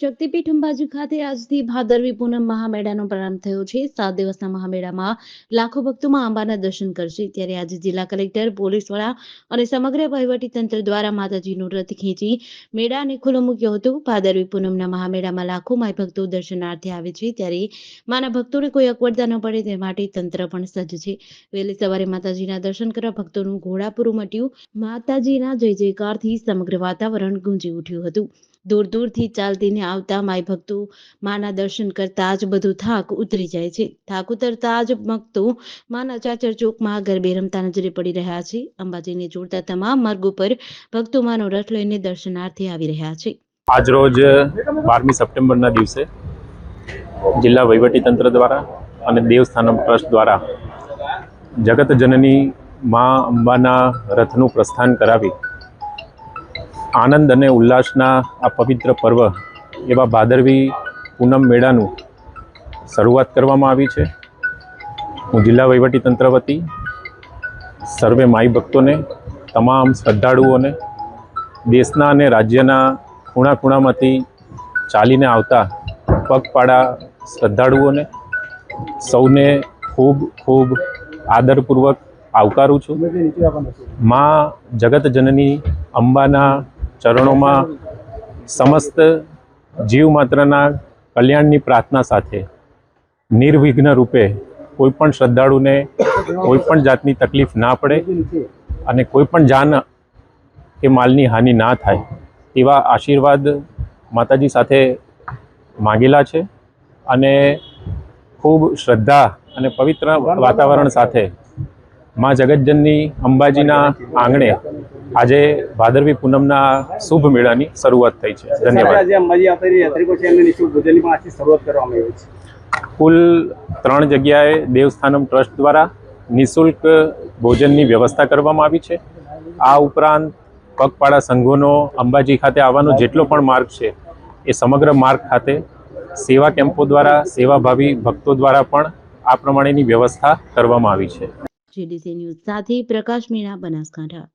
શક્તિપીઠ અંબાજી ખાતે આજથી ભાદરવી પૂનમ મહામેળાનો પ્રારંભ થયો છે. સાત દિવસના મહામેળામાં લાખો ભક્તોમાં અંબાના દર્શન કરશે. ત્યારે આજે જિલ્લા કલેક્ટર, પોલીસ વડા અને સમગ્ર વહીવટી તંત્ર દ્વારા માતાજીનું રથ ખેંચી મેળાને ખુલ્લો મૂક્યો હતો. ભાદરવી પૂનમના મહામેળામાં લાખો માય ભક્તો દર્શનાર્થે આવે છે. ત્યારે માના ભક્તોને કોઈ અગવડતા ન પડે તે માટે તંત્ર પણ સજ્જ છે. વહેલી સવારે માતાજીના દર્શન કરવા ભક્તોનું ઘોડાપુર મટ્યું. માતાજીના જય જયકારથી સમગ્ર વાતાવરણ ગુંજી ઉઠ્યું હતું. દૂર દૂરથી ચાલતીને આવતા માય ભક્તો માના દર્શન કરતા જ બધું થાક ઉતરી જાય છે. થાક ઉતરતા જ ભક્તો માના ચાચર ચોકમાં ગરબે રમતા નજરે પડી રહ્યા છે. અંબાજીને જોડતા તમામ માર્ગ ઉપર ભક્તો માનો રથ લઈને દર્શનાર્થે આવી રહ્યા છે. આજરોજ બારમી સપ્ટેમ્બરના દિવસે જિલ્લા વહીવટીતંત્ર દ્વારા અને દેવસ્થાનમ ટ્રસ્ટ દ્વારા જગત જનની મા અંબાના રથનું પ્રસ્થાન કરાવી આનંદ અને ઉલ્લાસના આ પવિત્ર પર્વ એવા ભાદરવી પૂનમ મેળાનું શરૂઆત કરવામાં આવી છે. હું જિલ્લા વહીવટીતંત્ર વતી સર્વે માઈ ભક્તોને, તમામ શ્રદ્ધાળુઓને, દેશના અને રાજ્યના ખૂણા ખૂણામાંથી ચાલીને આવતા પગપાળા શ્રદ્ધાળુઓને સૌને ખૂબ ખૂબ આદરપૂર્વક આવકારું છું. માં જગત જનની અંબાના ચરણોમાં સમસ્ત જીવ માત્રના કલ્યાણની પ્રાર્થના સાથે નિર્વિઘ્ન રૂપે કોઈ પણ શ્રદ્ધાળુને કોઈ પણ જાતની તકલીફ ના પડે અને કોઈ પણ જાન કે માલની હાનિ ના થાય, તેવા આશીર્વાદ માતાજી સાથે માગેલા છે અને ખૂબ શ્રદ્ધા અને પવિત્ર વાતાવરણ સાથે માં જગતજનની અંબાજીના આંગણે આજે ભાદરવી પૂનમના શુભ મેળાની શરૂઆત થઈ છે. ધન્યવાદ. કુલ ત્રણ જગ્યાએ દેવસ્થાનમ ટ્રસ્ટ દ્વારા નિઃશુલ્ક ભોજનની વ્યવસ્થા કરવામાં આવી છે. આ ઉપરાંત પગપાળા સંઘોનો અંબાજી ખાતે આવવાનો જેટલો પણ માર્ગ છે એ સમગ્ર માર્ગ ખાતે સેવા કેમ્પો દ્વારા સેવાભાવી ભક્તો દ્વારા પણ આ પ્રમાણેની વ્યવસ્થા કરવામાં આવી છે. જીડીસી ન્યૂઝ સાથે પ્રકાશ મીણા બનાસકાંઠા.